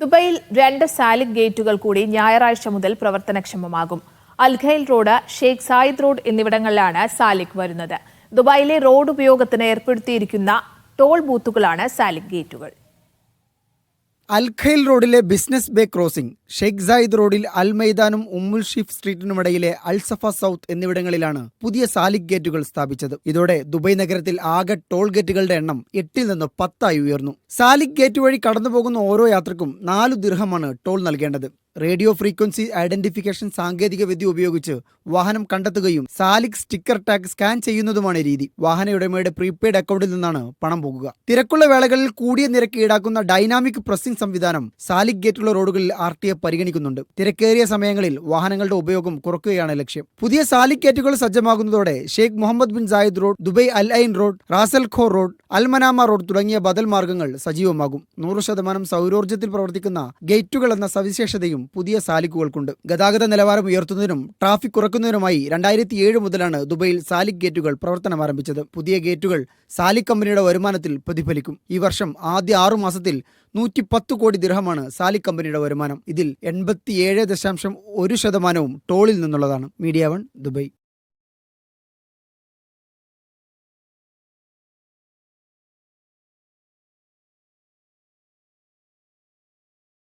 ദുബൈയിൽ രണ്ട് സാലിക് ഗേറ്റുകൾ കൂടി ഞായറാഴ്ച മുതൽ പ്രവർത്തനക്ഷമമാകും. Al Khail road Sheikh Zayed road എന്നിവിടങ്ങളിലാണ് സാലിക് വരുന്നത്. ദുബായിലെ റോഡ് ഉപയോഗത്തിന് ഏർപ്പെടുത്തിയിരിക്കുന്ന ടോൾ ബൂത്തുകളാണ് സാലിക് ഗേറ്റുകൾ. അൽഖൈൽ റോഡിലെ Business Bay crossing Sheikh Zayed റോഡിൽ അൽ മൈതാനും ഉമ്മുൽ ഷീഫ് സ്ട്രീറ്റിനുമിടയിലെ അൽസഫ സൗത്ത് എന്നിവിടങ്ങളിലാണ് പുതിയ സാലിക് ഗേറ്റുകൾ സ്ഥാപിച്ചത്. ഇതോടെ ദുബൈ നഗരത്തിൽ ആകെ ടോൾ ഗേറ്റുകളുടെ എണ്ണം എട്ടിൽ നിന്ന് പത്തായി ഉയർന്നു. സാലിക് ഗേറ്റ് വഴി കടന്നുപോകുന്ന ഓരോ യാത്രക്കും നാലു ദിർഹമാണ് ടോൾ നൽകേണ്ടത്. റേഡിയോ ഫ്രീക്വൻസി ഐഡന്റിഫിക്കേഷൻ സാങ്കേതികവിദ്യ ഉപയോഗിച്ച് വാഹനം കണ്ടെത്തുകയും സാലിക് സ്റ്റിക്കർ ടാഗ് സ്കാൻ ചെയ്യുന്നതുമാണ് രീതി. വാഹന ഉടമയുടെ പ്രീപെയ്ഡ് അക്കൗണ്ടിൽ നിന്നാണ് പണം പോകുക. തിരക്കുള്ള വേളകളിൽ കൂടിയ നിരക്ക് ഈടാക്കുന്ന ഡൈനാമിക് പ്രസിംഗ് സംവിധാനം സാലിക് ഗേറ്റുള്ള റോഡുകളിൽ ആർ ടി എ പരിഗണിക്കുന്നുണ്ട്. തിരക്കേറിയ സമയങ്ങളിൽ വാഹനങ്ങളുടെ ഉപയോഗം കുറയ്ക്കുകയാണ് ലക്ഷ്യം. പുതിയ സാലിക് ഗേറ്റുകൾ സജ്ജമാകുന്നതോടെ Sheikh Mohammed bin Zayed road Dubai Al Ain road Ras al Khor road Al Manama road തുടങ്ങിയ ബദൽ മാർഗങ്ങൾ സജീവമാകും. നൂറ് ശതമാനം സൗരോർജത്തിൽ പ്രവർത്തിക്കുന്ന ഗേറ്റുകൾ എന്ന സവിശേഷതയും പുതിയ സാലിക്കുകൾക്കുണ്ട്. ഗതാഗത നിലവാരം ഉയർത്തുന്നതിനും ട്രാഫിക് കുറക്കുന്നതിനുമായി രണ്ടായിരത്തി ഏഴ് മുതലാണ് ദുബൈയിൽ സാലിക് ഗേറ്റുകൾ പ്രവർത്തനം ആരംഭിച്ചത്. പുതിയ ഗേറ്റുകൾ സാലിക് കമ്പനിയുടെ വരുമാനത്തിൽ പ്രതിഫലിക്കും. ഈ വർഷം ആദ്യ ആറു മാസത്തിൽ നൂറ്റി പത്ത് കോടി ദിർഹമാണ് സാലിക് കമ്പനിയുടെ വരുമാനം. ഇതിൽ എൺപത്തിയേഴ് ദശാംശം ഒരു ശതമാനവും ടോളിൽ നിന്നുള്ളതാണ്. Media One Dubai.